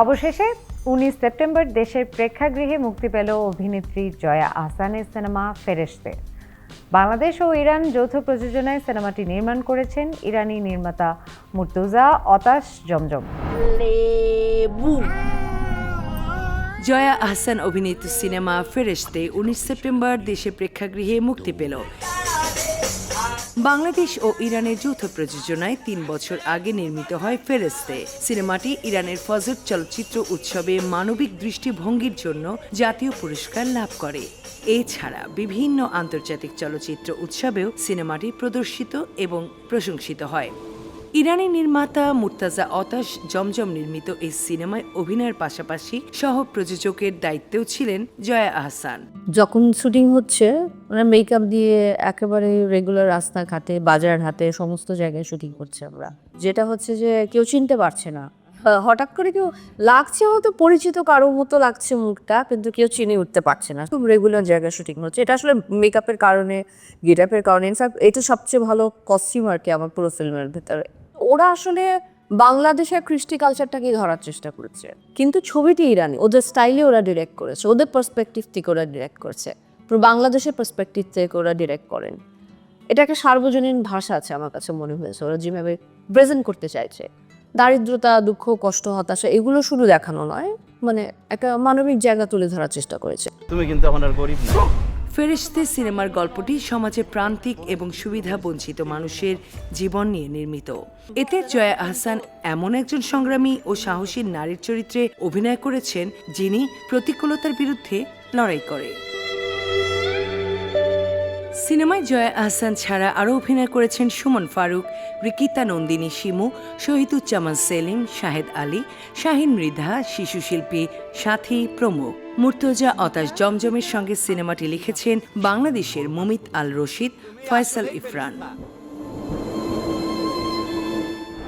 অবশেষে উনিশ সেপ্টেম্বর দেশের প্রেক্ষাগৃহে মুক্তি পেল অভিনেত্রী জয়া আহসানের সিনেমা ফেরেশতে। বাংলাদেশ ও ইরান যৌথ প্রযোজনায় সিনেমাটি নির্মাণ করেছেন ইরানি নির্মাতা মুর্তুজা অতাশ জমজম। লেবু। জয়া আহসান অভিনীত সিনেমা ফেরেশতে উনিশ সেপ্টেম্বর দেশে প্রেক্ষাগৃহে মুক্তি পেল। বাংলাদেশ ও ইরানের যৌথ প্রযোজনায় তিন বছর আগে নির্মিত হয় ফেরেস্তে সিনেমাটি ইরানের ফজর চলচ্চিত্র উৎসবে মানবিক দৃষ্টিভঙ্গির জন্য জাতীয় পুরস্কার লাভ করে। এছাড়া বিভিন্ন আন্তর্জাতিক চলচ্চিত্র উৎসবেও সিনেমাটি প্রদর্শিত এবং প্রশংসিত হয়। ইরানি নির্মাতা মুর্তাজা অতাশ জমজম নির্মিত এই সিনেমায় অভিনয়ের পাশাপাশি সহ প্রযোজকের দায়িত্বেও ছিলেন জয়া আহসান। যখন শুটিং হচ্ছে ওরা মেকআপ দিয়ে একেবারে রেগুলার রাস্তাঘাটে বাজার হাতে সমস্ত জায়গায় শুটিং করছে আমরা। যেটা হচ্ছে যে কেউ চিনতে পারছে না। হঠাৎ করে কেউ লাগছে হয়তো, পরিচিত কারোর মতো লাগছে মুখটা, কিন্তু কেউ চিনে উঠতে পারছে না। খুব রেগুলার জায়গায় শুটিং হচ্ছে। এটা আসলে মেকআপের কারণে গেটআপের কারণে। ইনফ্যাক্ট এটা সবচেয়ে ভালো কস্টিউম আর কি আমার পুরো ফিল্মের ভেতরে। ওরা আসলে বাংলাদেশের কৃষ্টি কালচারটাকে ধরার চেষ্টা করেছে। কিন্তু ছবিটি ইরানি, ওদের স্টাইলে ওরা ডিরেক্ট করেছে, ওদের পার্সপেক্টিভ থেকে ওরা ডিরেক্ট করেছে বাংলাদেশের পার্সপেক্টিভ থেকে ওরা ডিরেক্ট করেন। এটা একটা সার্বজনীন ভাষা আছে আমার কাছে মনে হয়েছে, ওরা যেভাবে প্রেজেন্ট করতে চাইছে। দারিদ্রতা, দুঃখ, কষ্ট, হতাশা, এগুলো শুধু দেখানো নয় মানে একটা মানবিক জায়গা তুলে ধরার চেষ্টা করেছে। তুমি কিন্তু এখন আর গরিব না। ফেরিস্তে সিনেমার গল্পটি সমাজে প্রান্তিক এবং সুবিধা বঞ্চিত মানুষের জীবন নিয়ে নির্মিত। এতে জয়া আহসান এমন একজন সংগ্রামী ও সাহসী নারীর চরিত্রে অভিনয় করেছেন যিনি প্রতিকূলতার বিরুদ্ধে লড়াই করে। সিনেমায় জয়া আহসান ছাড়া আরও অভিনয় করেছেন সুমন ফারুক, রিকিতা নন্দিনী শিমু, শহীদুজ্জামান সেলিম, শাহেদ আলী, শাহিন মৃধা, শিশু শিল্পী, সাথী প্রমুখ। মুর্তজা অতাশ জমজমের সঙ্গে সিনেমাটি লিখেছেন বাংলাদেশের মুমিত আল রশিদ, ফয়সাল ইফরান।